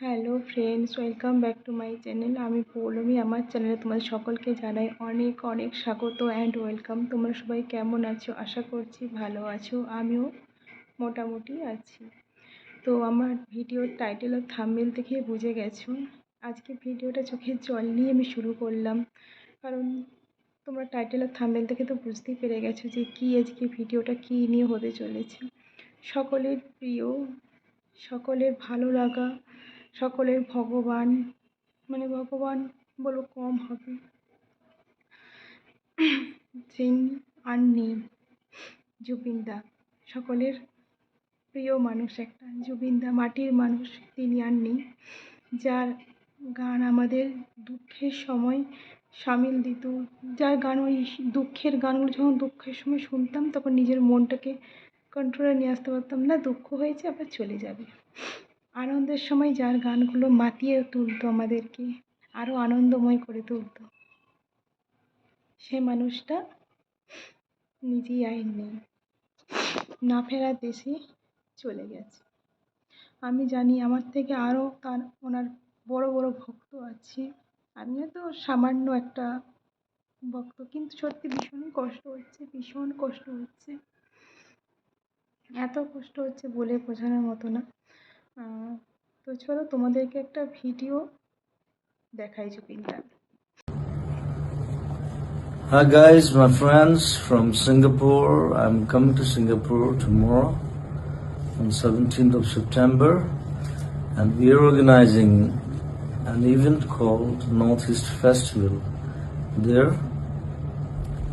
Hello friends welcome back to my channel আমি পৌলমী, আমার চ্যানেলে তোমাদের সকলকে জানাই অনেক অনেক স্বাগত অ্যান্ড ওয়েলকাম তোমরা সবাই কেমন আছো? আশা করছি ভালো আছো। আমিও মোটামুটি আছি। তো আমার ভিডিওর টাইটেল আর থাম্বনেল দেখে বুঝে গেছো। আজকে ভিডিওটা চোখের জল নিয়ে আমি শুরু করলাম। কারণ তোমরা টাইটেল আর থাম্বনেল দেখে তো বুঝতেই পেরে গেছো যে কী আজকে ভিডিওটা কী নিয়ে হতে চলেছে। সকলের প্রিয়, সকলের ভালো লাগা সকলের ভগবান মানে ভগবান বলো কম হবে। যিনি আর জুবিনদা, সকলের প্রিয় মানুষ একটা। জুবিনদা মাটির মানুষ, তিনি আর নেই যার গান আমাদের দুঃখের সময় সামিল দিত। যার গান ওই দুঃখের গানগুলো যখন দুঃখের সময় শুনতাম, তখন নিজের মনটাকে কন্ট্রোলে নিয়ে আসতে পারতাম, না, দুঃখ হয়েছে, আবার চলে যাবে। আনন্দের সময় যার গানগুলো মাতিয়ে তুলতো আমাদেরকে আরও আনন্দময় করে তুলতো। সে মানুষটা নিজেই আর নেই। না ফেরার দেশে চলে গেছে। আমি জানি আমার থেকে আরও তার, ওনার বড় বড় ভক্ত আছে। আমিও তো সামান্য একটা ভক্ত, কিন্তু সত্যি ভীষণই কষ্ট হচ্ছে, ভীষণ কষ্ট হচ্ছে। এত কষ্ট হচ্ছে বলে বোঝানোর মতো না। তো চলো তোমাদেরকে একটা ভিডিও দেখাই জুবিনদার Hi guys, my friends from Singapore. I'm coming to Singapore tomorrow on 17th of September and we are organizing an event called Northeast Festival. There,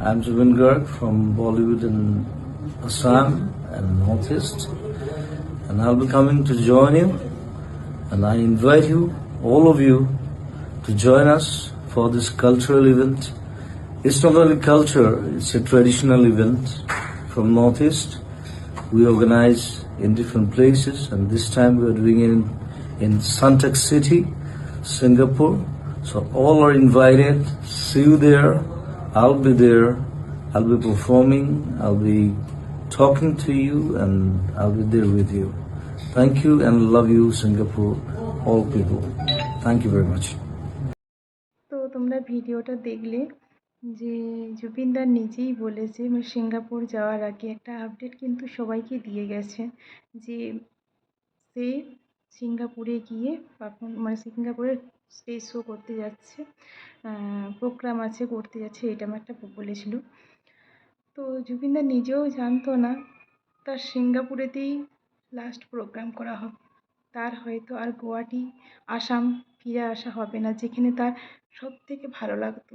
I'm Jubin Garg from Bollywood in Assam and Northeast and I'll be coming to join you and I invite you, all of you, to join us for this cultural event. It's not only culture, it's a traditional event from Northeast. We organize in different places and this time we are doing it in, in Suntec City, Singapore. So all are invited. See you there. I'll be there. I'll be performing. I'll be talking to you and I'll be there with you. Thank you and love you, Singapore, all people. Thank you very much. তো তোমরা ভিডিওটা দেখলে যে জুবিনদার নিজেই বলেছে মানে Singapore যাওয়ার আগে একটা আপডেট কিন্তু সবাইকে দিয়ে গেছে যে সে সিঙ্গাপুরে গিয়ে মানে সিঙ্গাপুরে স্টেজ শো করতে যাচ্ছে প্রোগ্রাম আছে করতে যাচ্ছে এটা একটা বলেছিল তো জুবিনদা নিজেও জানতো না তার সিঙ্গাপুরেতেই লাস্ট প্রোগ্রাম করা হবে তার হয়তো আর গুয়াহাটি, আসাম ফিরে আসা হবে না, যেখানে তার সব থেকে ভালো লাগতো।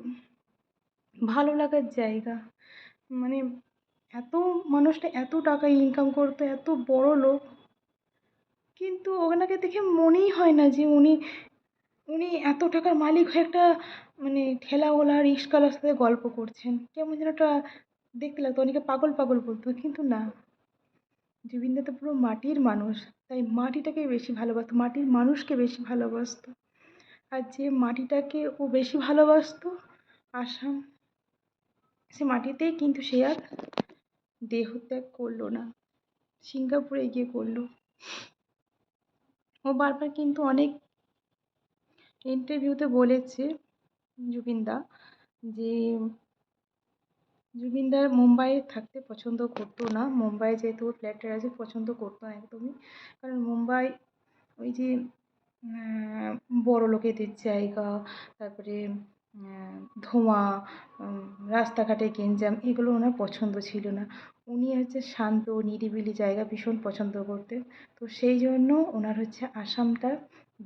ভালো লাগার জায়গা। মানে এত মানুষটা এত টাকা ইনকাম করতো, এত বড় লোক। কিন্তু ওনাকে দেখে মনেই হয় না যে উনি উনি এত টাকার মালিক হয়ে একটা মানে ঠেলাওয়ালা রিক্সাওয়ালার সাথে গল্প করছেন। কেমন যেন একটা দেখতে লাগতো, অনেকে পাগল পাগল বলতো, কিন্তু না। জুবিনদা তো পুরো মাটির মানুষ, তাই মাটিটাকে বেশি ভালোবাসতো, মাটির মানুষকে বেশি ভালোবাসতো। আর যে মাটিটাকে ও বেশি ভালোবাসতো, আসাম, সে মাটিতেই কিন্তু সে আর দেহত্যাগ করল না, সিঙ্গাপুরে গিয়ে করল। ও বারবার কিন্তু অনেক ইন্টারভিউতে বলেছে জুবিনদা যে জুবিনদার মুম্বাইয়ে থাকতে পছন্দ করতো না। মুম্বাই যেহেতু ফ্ল্যাটে আছে, পছন্দ করতো না একদমই। কারণ মুম্বাই ওই যে বড় লোকেদের জায়গা, তারপরে ধোঁয়া রাস্তাঘাটে গেঞ্জাম, এগুলো ওনার পছন্দ ছিল না। উনি হচ্ছে শান্ত, নিরিবিলি জায়গা ভীষণ পছন্দ করতেন। তো সেই জন্য ওনার হচ্ছে আসামটা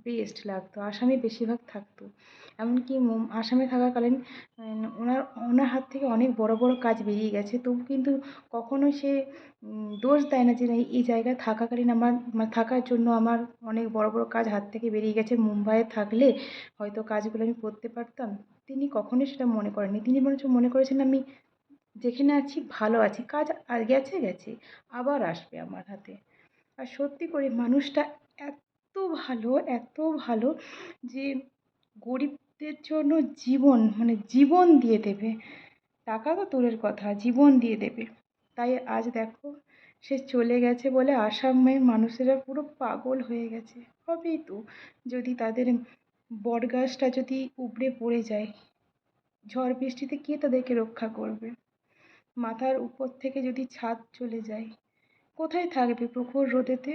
বেস্ট লাগতো, আসামে বেশিরভাগ থাকতো। এমনকি আসামে থাকাকালীন ওনার ওনার হাত থেকে অনেক বড় বড় কাজ বেরিয়ে গেছে। তবু কিন্তু কখনো সে দোষ দেয় না যে না, এই জায়গায় থাকাকালীন আমার মানে থাকার জন্য আমার অনেক বড় বড় কাজ হাত থেকে বেরিয়ে গেছে। মুম্বাইয়ে থাকলে হয়তো কাজগুলো আমি করতে পারতাম। তিনি কখনোই সেটা মনে করেননি। তিনি বরঞ্চ মনে করেছেন, আমি যেখানে আছি, ভালো আছি। কাজ আর গেছে গেছে। আবার আসবে আমার হাতে। আর সত্যি করে, মানুষটা এত ভালো এত ভালো যে গরিবদের জন্য জীবন মানে জীবন দিয়ে দেবে। টাকা তো দূরের কথা, জীবন দিয়ে দেবে। তাই আজ দেখো, সে চলে গেছে বলে আসামের মানুষেরা পুরো পাগল হয়ে গেছে। হবেই তো, যদি তাদের বট গাছটা যদি উপড়ে পড়ে যায়। ঝড় বৃষ্টিতে কে তাদেরকে রক্ষা করবে? মাথার উপর থেকে যদি ছাদ চলে যায়, কোথায় থাকবে প্রখর রোদেতে?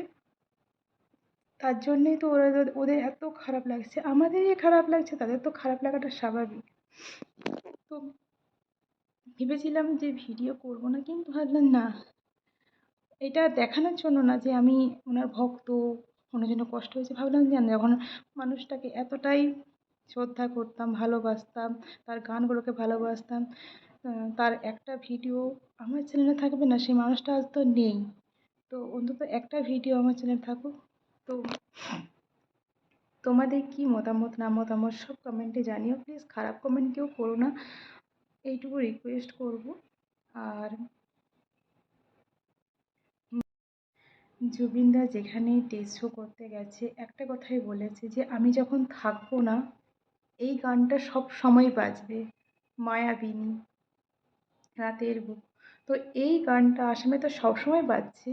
তার জন্যেই তো ওরা ওদের এত খারাপ লাগছে। আমাদেরই খারাপ লাগছে, তাদের তো খারাপ লাগাটা স্বাভাবিক। তো ভেবেছিলাম যে ভিডিও করব না, কিন্তু ভাবলাম না। এটা দেখানোর জন্য না যে আমি ওনার ভক্ত, ওনার জন্য কষ্ট হয়েছে। ভাবলাম যে যখন মানুষটাকে এতটাই শ্রদ্ধা করতাম, ভালোবাসতাম, তার গানগুলোকে ভালোবাসতাম তার একটা ভিডিও আমার চ্যানেলে থাকবে না, সেই মানুষটা আজ তো নেই। তো অন্তত একটা ভিডিও আমার চ্যানেলে থাকুক। তো তোমাদের কী মতামত, না মতামত সব কমেন্টে জানিও প্লিজ খারাপ কমেন্ট কেউ করো না। এইটুকু রিকোয়েস্ট করব। আর জুবিনদা যেখানে টেস্ট শো করতে গেছে, একটা কথাই বলেছে যে, আমি যখন থাকব না, এই গানটা সব সময় বাজবে। মায়াবিনী, রাতের বুক। তো এই গানটা আসামে তো সবসময় বাজছে।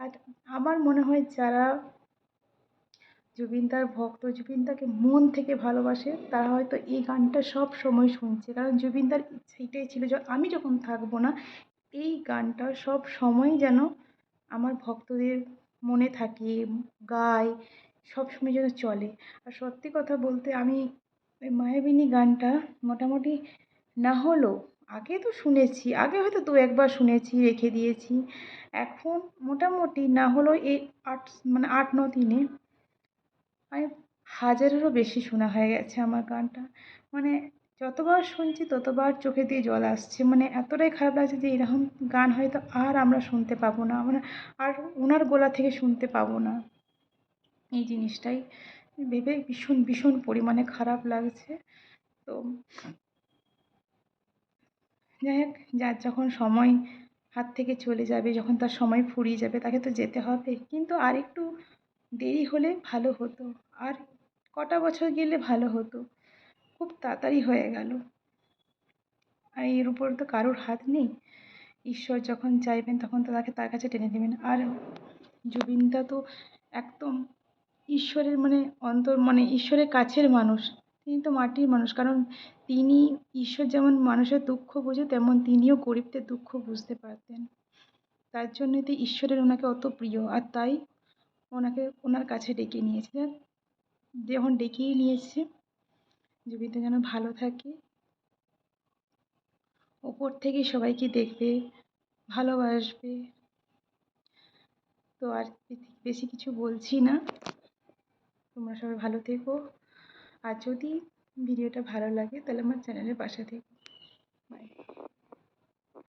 আর আমার মনে হয় যারা জুবিনদার ভক্ত জুবিনদাকে মন থেকে ভালোবাসে, তারা হয়তো এই গানটা সব সময় শুনছে। কারণ জুবিনদার ইচ্ছা এটাই ছিল আমি যখন থাকব না, এই গানটা সব সময় যেন আমার ভক্তদের মনে থাকে, গায়, সব সময় যেন চলে। আর সত্যি কথা বলতে আমি ওই মায়াবিনী গানটা মোটামুটি না হলেও আগে তো শুনেছি, আগে হয়তো দু একবার শুনেছি, রেখে দিয়েছি। এখন মোটামুটি না হলেও এই আট মানে আট, ন দিনে আমি হাজারেরও বেশি শোনা হয়ে গেছে আমার গানটা। মানে যতবার শুনছি ততবার চোখে দিয়ে জল আসছে। মানে এতটাই খারাপ লাগছে যে এরকম গান হয়তো আর আমরা শুনতে পাবো না। মানে আর ওনার গলা থেকে শুনতে পাবো না। এই জিনিসটাই ভেবে ভীষণ ভীষণ পরিমাণে খারাপ লাগছে। তো যাই হোক, যার যখন সময় হাত থেকে চলে যাবে, যখন তার সময় ফুরিয়ে যাবে, তাকে তো যেতে হবে। কিন্তু আর একটু দেরি হলে ভালো হতো। আর কটা বছর গেলে ভালো হতো। খুব তাড়াতাড়ি হয়ে গেল। আর এর উপর তো কারোর হাত নেই। ঈশ্বর যখন চাইবেন তখন তো তাকে তার কাছে টেনে নেবেন। আর জুবিনদা তো একদম ঈশ্বরের মানে অন্তর মানে ঈশ্বরের কাছের মানুষ। তিনি তো মাটির মানুষ। কারণ তিনি ঈশ্বর যেমন মানুষের দুঃখ বোঝে, তেমন তিনিও গরিবদের দুঃখ বুঝতে পারতেন। তার জন্যই তো ঈশ্বরের ওনাকে অত প্রিয়। আর তাই ওনাকে, ওনার কাছে ডেকে নিয়েছে। যখন ডেকেই নিয়েছে, জুবিনদা যেন ভালো থাকে। ওপর থেকে সবাইকে দেখবে, ভালোবাসবে। তো আর বেশি কিছু বলছি না। তোমরা সবাই ভালো থেকো। আর যদি ভিডিওটা ভালো লাগে, তাহলে আমার চ্যানেলের পাশে থেকো। বাই